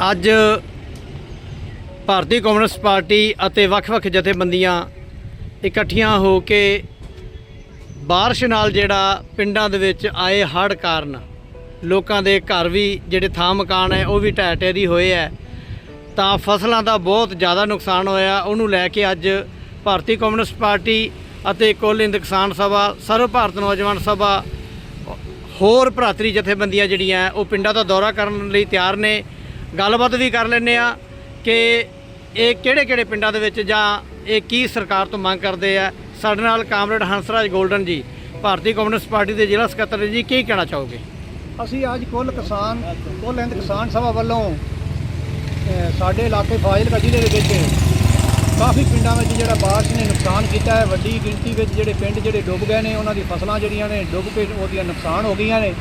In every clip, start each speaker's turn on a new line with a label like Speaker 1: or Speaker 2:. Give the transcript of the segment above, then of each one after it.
Speaker 1: ਅੱਜ ਭਾਰਤੀ communist party ਅਤੇ ਵੱਖ-ਵੱਖ ਜਥੇਬੰਦੀਆਂ ਇਕੱਠੀਆਂ ਹੋ ਕੇ ਬਾਰਿਸ਼ ਨਾਲ ਜਿਹੜਾ ਪਿੰਡਾਂ ਦੇ ਵਿੱਚ ਆਏ ਹੜ੍ਹ ਕਾਰਨ ਲੋਕਾਂ ਦੇ ਘਰ ਵੀ ਜਿਹੜੇ ਥਾਂ ਮਕਾਨ ਹੈ, ਉਹ ਵੀ ਢਹਿ ਢੇਰੀ ਹੋਏ ਹੈ। ਤਾਂ ਫਸਲਾਂ ਦਾ ਬਹੁਤ ਜ਼ਿਆਦਾ ਨੁਕਸਾਨ ਹੋਇਆ। ਉਹਨੂੰ ਲੈ ਕੇ ਅੱਜ ਭਾਰਤੀ ਕਮਿਊਨਿਸਟ ਪਾਰਟੀ ਅਤੇ ਕੁੱਲ ਹਿੰਦ ਕਿਸਾਨ ਸਭਾ, ਸਰਵ ਭਾਰਤ ਨੌਜਵਾਨ ਸਭਾ, ਹੋਰ ਭਰਾਤਰੀ ਜਥੇਬੰਦੀਆਂ ਜਿਹੜੀਆਂ, ਉਹ ਪਿੰਡਾਂ ਦਾ ਦੌਰਾ ਕਰਨ ਲਈ ਤਿਆਰ ਨੇ। ਗੱਲਬਾਤ ਵੀ ਕਰ ਲੈਂਦੇ ਆ ਕਿ ਇਹ ਕਿਹੜੇ ਕਿਹੜੇ ਪਿੰਡਾਂ ਦੇ ਵਿੱਚ ਜਾਂ ਇਹ ਕੀ ਸਰਕਾਰ ਤੋਂ ਮੰਗ ਕਰਦੇ ਆ। ਸਾਡੇ ਨਾਲ ਕਾਮਰੇਡ ਹੰਸਰਾਜ ਗੋਲਡਨ ਜੀ, ਭਾਰਤੀ ਕਮਿਊਨਿਸਟ ਪਾਰਟੀ ਦੇ ਜ਼ਿਲ੍ਹਾ ਸਕੱਤਰ ਜੀ, ਕੀ ਕਹਿਣਾ ਚਾਹੋਗੇ?
Speaker 2: ਅਸੀਂ ਅੱਜ ਕੁੱਲ ਕਿਸਾਨ, ਕੁੱਲ ਹਿੰਦ ਕਿਸਾਨ ਸਭਾ ਵੱਲੋਂ ਸਾਡੇ ਇਲਾਕੇ ਫਾਜ਼ਿਲਕਾ ਜ਼ਿਲ੍ਹੇ ਦੇ ਵਿੱਚ ਕਾਫੀ ਪਿੰਡਾਂ ਵਿੱਚ ਜਿਹੜਾ ਬਾਰਿਸ਼ ਨੇ ਨੁਕਸਾਨ ਕੀਤਾ ਹੈ। ਵੱਡੀ ਗਿਣਤੀ ਵਿੱਚ ਜਿਹੜੇ ਪਿੰਡ ਜਿਹੜੇ ਡੁੱਬ ਗਏ ਨੇ, ਉਹਨਾਂ ਦੀ ਫਸਲਾਂ ਜਿਹੜੀਆਂ ਨੇ ਡੁੱਬ ਕੇ ਉਹਦੀਆਂ ਨੁਕਸਾਨ ਹੋ ਗਈਆਂ ਨੇ।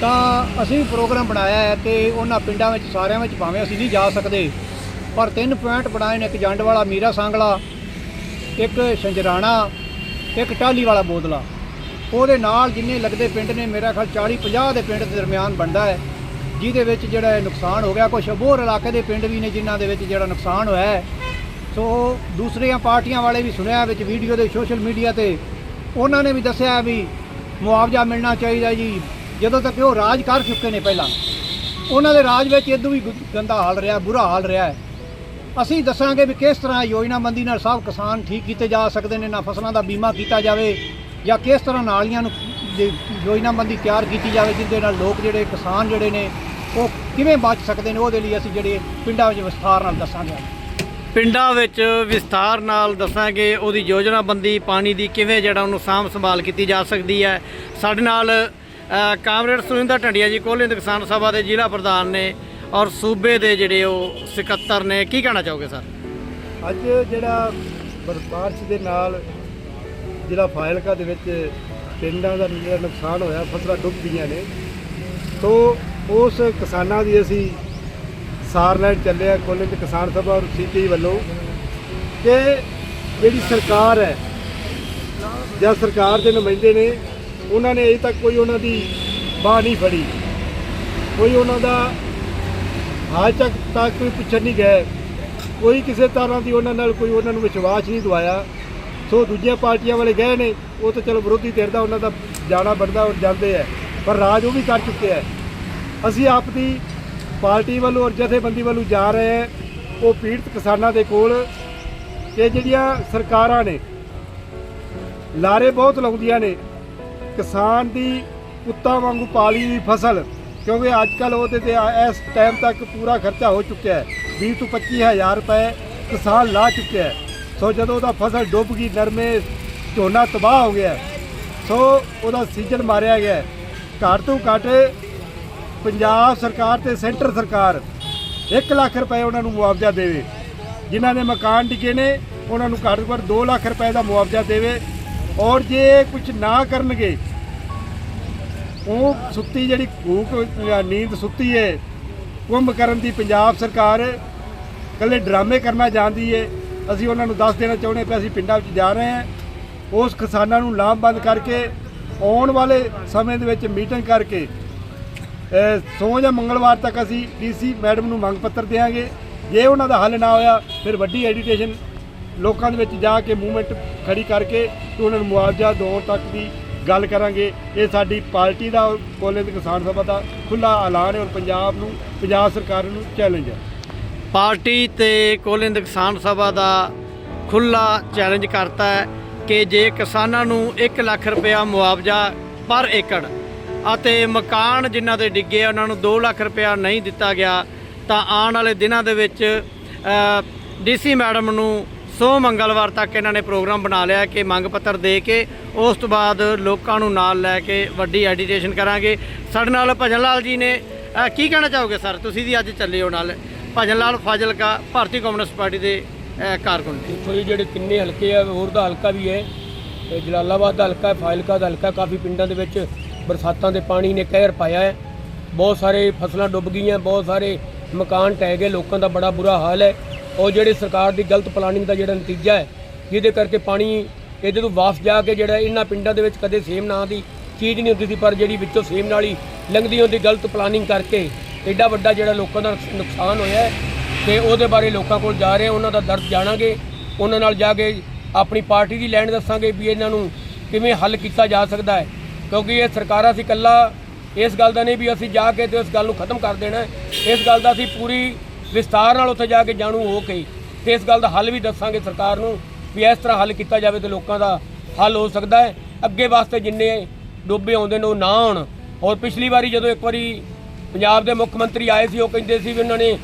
Speaker 2: ਤਾਂ ਅਸੀਂ ਪ੍ਰੋਗਰਾਮ ਬਣਾਇਆ ਹੈ ਤੇ ਉਹਨਾਂ ਪਿੰਡਾਂ ਵਿੱਚ, ਸਾਰਿਆਂ ਵਿੱਚ ਭਾਵੇਂ ਅਸੀਂ ਨਹੀਂ ਜਾ ਸਕਦੇ, ਪਰ ਤਿੰਨ ਪੁਆਇੰਟ ਬਣਾਏ ਨੇ, ਇੱਕ ਜੰਡ ਵਾਲਾ ਮੀਰਾ ਸਾਂਗਲਾ, ਇੱਕ ਸ਼ੰਜਰਾਣਾ, ਇੱਕ ਟਾਲੀ ਵਾਲਾ ਬੋਦਲਾ। ਉਹਦੇ ਨਾਲ ਜਿੰਨੇ ਲੱਗਦੇ ਪਿੰਡ ਨੇ, ਮੇਰਾ ਖਿਆਲ 40 50 ਦੇ ਪਿੰਡ ਦੇ ਦਰਮਿਆਨ ਬਣਦਾ ਹੈ, ਜਿਹਦੇ ਵਿੱਚ ਜਿਹੜਾ ਨੁਕਸਾਨ ਹੋ ਗਿਆ ਕੁਝ ਹੋਰ ਇਲਾਕੇ ਦੇ ਪਿੰਡ ਵੀ ਨੇ ਜਿਨ੍ਹਾਂ ਦੇ ਵਿੱਚ ਜਿਹੜਾ ਨੁਕਸਾਨ ਹੋਇਆ ਹੈ। ਸੋ ਦੂਸਰੀਆਂ ਪਾਰਟੀਆਂ ਵਾਲੇ ਵੀ ਸੁਣਿਆ ਵਿੱਚ ਵੀਡੀਓ ਦੇ ਸੋਸ਼ਲ ਮੀਡੀਆ ਤੇ, ਉਹਨਾਂ ਨੇ ਵੀ ਦੱਸਿਆ ਵੀ ਮੁਆਵਜ਼ਾ ਮਿਲਣਾ ਚਾਹੀਦਾ ਜੀ। ਜਦੋਂ ਤੱਕ ਉਹ ਰਾਜ ਕਰ ਚੁੱਕੇ ਨੇ ਪਹਿਲਾਂ, ਉਹਨਾਂ ਦੇ ਰਾਜ ਵਿੱਚ ਇਦੋਂ ਵੀ ਗੰਦਾ ਹਾਲ ਰਿਹਾ, ਬੁਰਾ ਹਾਲ ਰਿਹਾ ਹੈ। ਅਸੀਂ ਦੱਸਾਂਗੇ ਵੀ ਕਿਸ ਤਰ੍ਹਾਂ ਯੋਜਨਾਬੰਦੀ ਨਾਲ ਸਭ ਕਿਸਾਨ ਠੀਕ ਕੀਤੇ ਜਾ ਸਕਦੇ ਨੇ, ਨਾ ਫਸਲਾਂ ਦਾ ਬੀਮਾ ਕੀਤਾ ਜਾਵੇ, ਜਾਂ ਕਿਸ ਤਰ੍ਹਾਂ ਨਾਲੀਆਂ ਨੂੰ ਯੋਜਨਾਬੰਦੀ ਤਿਆਰ ਕੀਤੀ ਜਾਵੇ, ਜਿਹਦੇ ਨਾਲ ਲੋਕ ਜਿਹੜੇ ਕਿਸਾਨ ਜਿਹੜੇ ਨੇ, ਉਹ ਕਿਵੇਂ ਬਚ ਸਕਦੇ ਨੇ, ਉਹਦੇ ਲਈ ਅਸੀਂ ਜਿਹੜੇ ਪਿੰਡਾਂ ਵਿੱਚ ਵਿਸਥਾਰ ਨਾਲ ਦੱਸਾਂਗੇ।
Speaker 1: ਪਿੰਡਾਂ ਵਿੱਚ ਵਿਸਥਾਰ ਨਾਲ ਦੱਸਾਂਗੇ, ਉਹਦੀ ਯੋਜਨਾਬੰਦੀ, ਪਾਣੀ ਦੀ ਕਿਵੇਂ ਜਿਹੜਾ ਉਹਨੂੰ ਸਾਂਭ ਸੰਭਾਲ ਕੀਤੀ ਜਾ ਸਕਦੀ ਹੈ। ਸਾਡੇ ਨਾਲ ਕਾਮਰੇਡ ਸੁਰਿੰਦਰ ਢੰਡੀਆ ਜੀ, ਕੋਲ ਹਿੰਦ ਕਿਸਾਨ ਸਭਾ ਦੇ ਜ਼ਿਲ੍ਹਾ ਪ੍ਰਧਾਨ ਨੇ ਔਰ ਸੂਬੇ ਦੇ ਜਿਹੜੇ ਉਹ ਸਕੱਤਰ ਨੇ, ਕੀ ਕਹਿਣਾ ਚਾਹੋਗੇ ਸਰ?
Speaker 3: ਅੱਜ ਜਿਹੜਾ ਬਰ- ਬਾਰਿਸ਼ ਦੇ ਨਾਲ ਜਿਹੜਾ ਫਾਇਲਕਾ ਦੇ ਵਿੱਚ ਪਿੰਡਾਂ ਦਾ ਜਿਹੜਾ ਨੁਕਸਾਨ ਹੋਇਆ, ਫਸਲਾਂ ਡੁੱਬ ਗਈਆਂ ਨੇ, ਤੋਂ ਉਸ ਕਿਸਾਨਾਂ ਦੀ ਅਸੀਂ ਸਾਰ ਲੈਣ ਚੱਲੇ ਆ ਕੋਲੇ ਤੇ ਕਿਸਾਨ ਸਭਾ ਔਰ ਸੀਪੀ ਵੱਲੋਂ ਕਿ ਜਿਹੜੀ ਸਰਕਾਰ ਹੈ, ਜਾਂ ਸਰਕਾਰ ਦੇ ਨੁਮਾਇੰਦੇ ਨੇ ਉਹਨਾਂ ਨੇ ਅਜੇ ਤੱਕ ਕੋਈ ਉਹਨਾਂ ਦੀ ਬਾਹ ਨਹੀਂ ਫੜੀ। ਕੋਈ ਉਹਨਾਂ ਦਾ ਹਾਲ ਤੱਕ ਤੱਕ ਕੋਈ ਪੁੱਛਣ ਨਹੀਂ ਗਏ। ਕੋਈ ਕਿਸੇ ਤਰ੍ਹਾਂ ਦੀ ਉਹਨਾਂ ਨਾਲ ਕੋਈ ਉਹਨਾਂ ਨੂੰ ਵਿਸ਼ਵਾਸ ਨਹੀਂ ਦਵਾਇਆ। ਸੋ ਦੂਜੀਆਂ ਪਾਰਟੀਆਂ ਵਾਲੇ ਗਏ ਨੇ, ਉਹ ਤਾਂ ਚਲੋ ਵਿਰੋਧੀ ਧਿਰ ਦਾ ਉਹਨਾਂ ਦਾ ਜਾਣਾ ਬਣਦਾ ਔਰ ਜਾਂਦੇ ਹੈ, ਪਰ ਰਾਜ ਉਹ ਵੀ ਕਰ ਚੁੱਕੇ ਹੈ। ਅਸੀਂ ਆਪ ਦੀ ਪਾਰਟੀ ਵੱਲੋਂ ਔਰ ਜਥੇਬੰਦੀ ਵੱਲੋਂ ਜਾ ਰਹੇ ਹਾਂ, ਉਹ ਪੀੜਤ ਕਿਸਾਨਾਂ ਦੇ ਕੋਲ। ਕਿ ਜਿਹੜੀਆਂ ਸਰਕਾਰਾਂ ਨੇ, ਲਾਰੇ ਬਹੁਤ ਲਾਉਂਦੀਆਂ ਨੇ ਕਿਸਾਨ ਦੀ ਕੁੱਤਾ ਵਾਂਗੂ ਪਾਲੀ ਦੀ ਫਸਲ, ਕਿਉਂਕਿ ਅੱਜ ਕੱਲ ਉਹਦੇ ਤੇ ਇਸ ਟਾਈਮ ਤੱਕ ਪੂਰਾ ਖਰਚਾ ਹੋ ਚੁੱਕਿਆ ਹੈ। 20 ਤੋਂ 25000 ਰੁਪਏ ਕਿਸਾਨ ਲਾ ਚੁੱਕਿਆ ਹੈ। ਸੋ ਜਦੋਂ ਉਹਦਾ ਫਸਲ ਡੁੱਬ ਗਈ, ਨਰਮੇ ਝੋਨਾ ਤਬਾਹ ਹੋ ਗਿਆ ਸੋ ਉਹਦਾ ਸੀਜ਼ਨ ਮਾਰਿਆ ਗਿਆ ਘੱਟ ਤੋਂ ਘੱਟ ਪੰਜਾਬ ਸਰਕਾਰ ਤੇ ਸੈਂਟਰ ਸਰਕਾਰ 1 ਲੱਖ ਰੁਪਏ ਉਹਨਾਂ ਨੂੰ ਮੁਆਵਜ਼ਾ ਦੇਵੇ। ਜਿਨ੍ਹਾਂ ਦੇ ਮਕਾਨ ਡਿੱਗੇ ਨੇ, ਉਹਨਾਂ ਨੂੰ ਘੱਟ ਤੋਂ ਘੱਟ 2 ਲੱਖ ਰੁਪਏ ਦਾ ਮੁਆਵਜ਼ਾ ਦੇਵੇ। ਔਰ ਜੇ ਕੁਝ ਨਾ ਕਰਨਗੇ, ਉਹ ਸੁੱਤੀ ਜਿਹੜੀ ਭੂਖ ਜਾਂ ਨੀਂਦ ਸੁੱਤੀ ਹੈ ਕੁੰਭ ਕਰਨ ਦੀ ਪੰਜਾਬ ਸਰਕਾਰ ਕੱਲੇ ਡਰਾਮੇ ਕਰਨਾ ਜਾਣਦੀ ਹੈ ਅਸੀਂ ਉਹਨਾਂ ਨੂੰ ਦੱਸ ਦੇਣਾ ਚਾਹੁੰਦੇ ਪਏ, ਅਸੀਂ ਪਿੰਡਾਂ ਵਿੱਚ ਜਾ ਰਹੇ ਹਾਂ। ਉਸ ਕਿਸਾਨਾਂ ਨੂੰ ਲਾਮਬੰਦ ਕਰਕੇ, ਆਉਣ ਵਾਲੇ ਸਮੇਂ ਦੇ ਵਿੱਚ ਮੀਟਿੰਗ ਕਰਕੇ, ਅਹ ਸੋਮ ਜਾਂ ਮੰਗਲਵਾਰ ਤੱਕ ਅਸੀਂ ਡੀਸੀ ਮੈਡਮ ਨੂੰ ਮੰਗ ਪੱਤਰ ਦੇਵਾਂਗੇ ਜੇ ਉਹਨਾਂ ਦਾ ਹੱਲ ਨਾ ਹੋਇਆ, ਫਿਰ ਵੱਡੀ ਐਡੀਟੇਸ਼ਨ ਲੋਕਾਂ ਦੇ ਵਿੱਚ ਜਾ ਕੇ ਮੂਵਮੈਂਟ ਖੜੀ ਕਰਕੇ ਤੇ ਉਹਨਾਂ ਨੂੰ ਮੁਆਵਜ਼ਾ ਦਿਵਾਉਣ ਤੱਕ ਦੀ ਗੱਲ ਕਰਾਂਗੇ। ਇਹ ਸਾਡੀ ਪਾਰਟੀ ਦਾ ਔਰ ਕੋਲੇ ਦੇ ਕਿਸਾਨ ਸਭਾ ਦਾ ਖੁੱਲਾ ਐਲਾਨ ਹੈ ਔਰ ਪੰਜਾਬ ਨੂੰ, ਪੰਜਾਬ ਸਰਕਾਰ ਨੂੰ ਚੈਲੰਜ ਹੈ।
Speaker 1: ਪਾਰਟੀ ਤੇ ਕੋਲਿੰਦ ਕਿਸਾਨ ਸਭਾ ਦਾ ਖੁੱਲਾ ਚੈਲੰਜ ਕਰਤਾ ਹੈ ਕਿ ਜੇ ਕਿਸਾਨਾਂ ਨੂੰ 1 ਲੱਖ ਰੁਪਇਆ ਮੁਆਵਜ਼ਾ ਪਰ ਏਕੜ ਅਤੇ ਮਕਾਨ ਜਿਨ੍ਹਾਂ ਦੇ ਡਿੱਗੇ ਉਹਨਾਂ ਨੂੰ 2 ਲੱਖ ਰੁਪਇਆ ਨਹੀਂ ਦਿੱਤਾ ਗਿਆ, ਤਾਂ ਆਉਣ ਵਾਲੇ ਦਿਨਾਂ ਦੇ ਵਿੱਚ ਡੀਸੀ ਮੈਡਮ ਨੂੰ ਸੋ ਮੰਗਲਵਾਰ ਤੱਕ ਇਹਨਾਂ ਨੇ ਪ੍ਰੋਗਰਾਮ ਬਣਾ ਲਿਆ ਕਿ ਮੰਗ ਪੱਤਰ ਦੇ ਕੇ ਉਸ ਤੋਂ ਬਾਅਦ ਲੋਕਾਂ ਨੂੰ ਨਾਲ ਲੈ ਕੇ ਵੱਡੀ ਐਡੀਟੇਸ਼ਨ ਕਰਾਂਗੇ। ਸਾਡੇ ਨਾਲ ਭਜਨ ਲਾਲ ਜੀ ਨੇ ਕੀ ਕਹਿਣਾ ਚਾਹੋਗੇ ਸਰ? ਤੁਸੀਂ ਵੀ ਅੱਜ ਚੱਲੇ ਹੋ ਨਾਲ। ਭਜਨ ਲਾਲ ਫਾਜ਼ਿਲਕਾ ਭਾਰਤੀ ਕਮਿਊਨਿਸਟ ਪਾਰਟੀ ਦੇ ਅ, ਕਾਰਕੁਨ ਜੀ
Speaker 4: ਇੱਥੋਂ ਦੇ ਜਿਹੜੇ ਤਿੰਨੇ ਹਲਕੇ ਆ ਹੋਰ ਦਾ ਹਲਕਾ ਵੀ ਹੈ। ਜਲਾਲਾਬਾਦ ਦਾ ਹਲਕਾ ਹੈ ਫਾਜ਼ਿਲਕਾ ਦਾ ਹਲਕਾ ਕਾਫੀ ਪਿੰਡਾਂ ਦੇ ਵਿੱਚ ਬਰਸਾਤਾਂ ਦੇ ਪਾਣੀ ਨੇ ਕਹਿਰ ਪਾਇਆ ਹੈ। ਬਹੁਤ ਸਾਰੇ ਫਸਲਾਂ ਡੁੱਬ ਗਈਆਂ ਬਹੁਤ ਸਾਰੇ ਮਕਾਨ ਟਹਿ ਗਏ ਲੋਕਾਂ ਦਾ ਬੜਾ ਬੁਰਾ ਹਾਲ ਹੈ। ਉਹ ਜਿਹੜੇ ਸਰਕਾਰ ਦੀ ਗਲਤ ਪਲਾਨਿੰਗ ਦਾ ਜਿਹੜਾ ਨਤੀਜਾ ਹੈ, ਜਿਹਦੇ ਕਰਕੇ ਪਾਣੀ ਇਹਦੇ ਤੋਂ ਵਾਪਸ ਜਾ ਕੇ ਜਿਹੜਾ ਇਹਨਾਂ ਪਿੰਡਾਂ ਦੇ ਵਿੱਚ ਕਦੇ ਸੇਮ ਨਾਂ ਦੀ ਚੀਜ਼ ਨਹੀਂ ਹੁੰਦੀ ਸੀ, ਪਰ ਜਿਹੜੀ ਵਿੱਚੋਂ ਸੇਮ ਨਾਲ ਹੀ ਲੰਘਦੀ ਹੁੰਦੀ ਗਲਤ ਪਲਾਨਿੰਗ ਕਰਕੇ ਐਡਾ ਵੱਡਾ ਜਿਹੜਾ ਲੋਕਾਂ ਦਾ ਨੁਕਸਾਨ ਹੋਇਆ ਹੈ ਤੇ ਉਹਦੇ ਬਾਰੇ ਲੋਕਾਂ ਕੋਲ ਜਾ ਰਹੇ ਉਹਨਾਂ ਦਾ ਦਰਦ ਜਾਣਾਂਗੇ, ਉਹਨਾਂ ਨਾਲ ਜਾ ਕੇ ਆਪਣੀ ਪਾਰਟੀ ਦੀ ਲੈਣ ਦੱਸਾਂਗੇ ਵੀ ਇਹਨਾਂ ਨੂੰ ਕਿਵੇਂ ਹੱਲ ਕੀਤਾ ਜਾ ਸਕਦਾ ਹੈ, ਕਿਉਂਕਿ ਇਹ ਸਰਕਾਰਾਂ ਸੀ ਇਕੱਲਾ ਇਸ ਗੱਲ ਦਾ ਨਹੀਂ ਵੀ ਅਸੀਂ ਜਾ ਕੇ ਤੇ ਉਸ ਗੱਲ ਨੂੰ ਖਤਮ ਕਰ ਦੇਣਾ ਇਸ ਗੱਲ ਦਾ ਅਸੀਂ ਪੂਰੀ ਵਿਸਤਾਰ ਨਾਲ ਉੱਥੇ ਜਾ ਕੇ ਜਾਣੂ ਹੋ ਕੇ ਤੇ ਇਸ ਗੱਲ ਦਾ ਹੱਲ ਵੀ ਦੱਸਾਂਗੇ ਸਰਕਾਰ ਨੂੰ ਵੀ ਇਸ ਤਰ੍ਹਾਂ ਹੱਲ ਕੀਤਾ ਜਾਵੇ ਤੇ ਲੋਕਾਂ ਦਾ ਹੱਲ ਹੋ ਸਕਦਾ ਹੈ। ਅੱਗੇ ਵਾਸਤੇ ਜਿੰਨੇ ਡੋਬੇ ਆਉਂਦੇ ਨੇ ਉਹ ਨਾ ਆਉਣ। ਔਰ ਪਿਛਲੀ ਵਾਰੀ ਜਦੋਂ ਇੱਕ ਵਾਰੀ ਪੰਜਾਬ ਦੇ ਮੁੱਖ ਮੰਤਰੀ ਆਏ ਸੀ, ਉਹ ਕਹਿੰਦੇ ਸੀ ਵੀ ਉਹਨਾਂ ਨੇ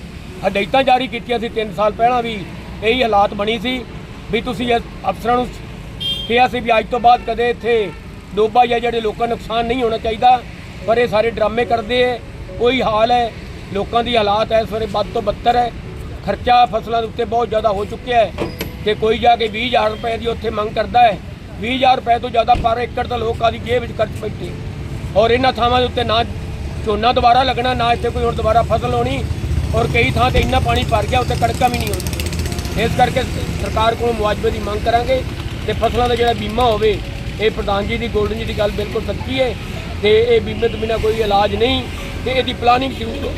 Speaker 4: ਹਦਾਇਤਾਂ ਜਾਰੀ ਕੀਤੀਆਂ ਸੀ 3 ਸਾਲ ਪਹਿਲਾਂ ਵੀ ਇਹੀ ਹਾਲਾਤ ਬਣੀ ਸੀ ਵੀ ਤੁਸੀਂ ਇਸ ਅਫਸਰਾਂ ਨੂੰ ਕਿਹਾ ਸੀ ਵੀ ਅੱਜ ਤੋਂ ਬਾਅਦ ਕਦੇ ਇੱਥੇ ਡੋਬਾ ਜਾਂ ਜਿਹੜੇ ਲੋਕਾਂ ਨੂੰ ਨੁਕਸਾਨ ਨਹੀਂ ਹੋਣਾ ਚਾਹੀਦਾ, ਪਰ ਇਹ ਸਾਰੇ ਡਰਾਮੇ ਕਰਦੇ ਹੈ। ਕੋਈ ਹਾਲ ਹੈ ਲੋਕਾਂ ਦੀ ਹਾਲਾਤ ਇਸ ਵੇਲੇ ਵੱਧ ਤੋਂ ਬੱਤਰ ਹੈ। ਖਰਚਾ ਫਸਲਾਂ ਦੇ ਉੱਤੇ ਬਹੁਤ ਜ਼ਿਆਦਾ ਹੋ ਚੁੱਕਿਆ ਹੈ। ਤੇ ਕੋਈ ਜਾ ਕੇ 20000 ਰੁਪਏ ਦੀ ਉੱਥੇ ਮੰਗ ਕਰਦਾ ਹੈ। 20000 ਰੁਪਏ ਤੋਂ ਜ਼ਿਆਦਾ ਪਰ ਏਕੜ ਤਾਂ ਲੋਕਾਂ ਦੀ ਜੇਬ ਵਿੱਚ ਖਰਚ ਬੈਠੇ। ਔਰ ਇਹਨਾਂ ਥਾਵਾਂ ਦੇ ਉੱਤੇ ਨਾ ਝੋਨਾ ਦੁਬਾਰਾ ਲੱਗਣਾ, ਨਾ ਇੱਥੇ ਕੋਈ ਹੋਰ ਦੁਬਾਰਾ ਫਸਲ ਹੋਣੀ। ਔਰ ਕਈ ਥਾਂ ਤੇ ਇੰਨਾ ਪਾਣੀ ਭਰ ਗਿਆ, ਉੱਥੇ ਕੜਕਾ ਵੀ ਨਹੀਂ ਹੋਣੀ ਇਸ ਕਰਕੇ ਸਰਕਾਰ ਕੋਲੋਂ ਮੁਆਵਜ਼ੇ ਦੀ ਮੰਗ ਕਰਾਂਗੇ ਤੇ ਫਸਲਾਂ ਦਾ ਜਿਹੜਾ ਬੀਮਾ ਹੋਵੇ, ਇਹ ਪ੍ਰਧਾਨ ਜੀ ਦੀ, ਗੋਲਡਨ ਜੀ ਦੀ ਗੱਲ ਬਿਲਕੁਲ ਸੱਚੀ ਹੈ। ਤੇ ਇਹ ਬੀਮੇ ਤੋਂ ਬਿਨਾਂ ਕੋਈ ਇਲਾਜ ਨਹੀਂ। ਤੇ ਇਹਦੀ ਪਲਾਨਿੰਗ ਜ਼ਰੂਰ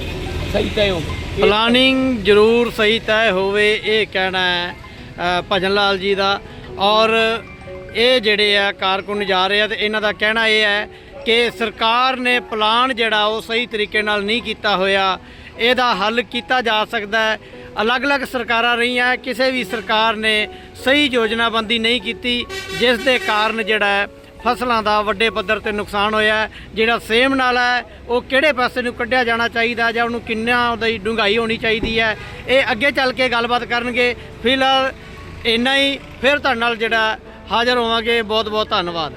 Speaker 4: ਸਹੀ ਤੈਅ ਹੋਵੇ
Speaker 1: ਪਲਾਨਿੰਗ ਜ਼ਰੂਰ ਸਹੀ ਤੈਅ ਹੋਵੇ, ਇਹ ਕਹਿਣਾ ਹੈ ਭਜਨ ਲਾਲ ਜੀ ਦਾ। ਔਰ ਇਹ ਜਿਹੜੇ ਆ, ਕਾਰਕੁਨ ਜਾ ਰਹੇ ਆ ਤੇ ਇਹਨਾਂ ਦਾ ਕਹਿਣਾ ਇਹ ਹੈ ਕਿ ਸਰਕਾਰ ਨੇ ਪਲਾਨ ਜਿਹੜਾ ਉਹ ਸਹੀ ਤਰੀਕੇ ਨਾਲ ਨਹੀਂ ਕੀਤਾ ਹੋਇਆ। ਇਹਦਾ ਹੱਲ ਕੀਤਾ ਜਾ ਸਕਦਾ ਹੈ। ਅਲੱਗ-ਅਲੱਗ ਸਰਕਾਰਾਂ ਰਹੀਆਂ, ਕਿਸੇ ਵੀ ਸਰਕਾਰ ਨੇ ਸਹੀ ਯੋਜਨਾਬੰਦੀ ਨਹੀਂ ਕੀਤੀ, ਜਿਸ ਦੇ ਕਾਰਨ ਜਿਹੜਾ ਫਸਲਾਂ ਦਾ ਵੱਡੇ ਪੱਧਰ ਤੇ ਨੁਕਸਾਨ ਹੋਇਆ ਹੈ। ਜਿਹੜਾ ਸੇਮ ਨਾਲਾ ਹੈ, ਉਹ ਕਿਹੜੇ ਪਾਸੇ ਨੂੰ ਕੱਢਿਆ ਜਾਣਾ ਚਾਹੀਦਾ ਜਾਂ ਉਹਨੂੰ ਕਿੰਨਾ ਉਹਦੀ ਡੂੰਘਾਈ ਹੋਣੀ ਚਾਹੀਦੀ ਹੈ, ਇਹ ਅੱਗੇ ਚੱਲ ਕੇ ਗੱਲਬਾਤ ਕਰਨਗੇ। ਫਿਲਹਾਲ ਇੰਨਾ ਹੀ। ਫਿਰ ਤੁਹਾਡੇ ਨਾਲ ਜਿਹੜਾ ਹਾਜ਼ਰ ਹੋਵਾਂਗੇ। ਬਹੁਤ ਬਹੁਤ ਧੰਨਵਾਦ।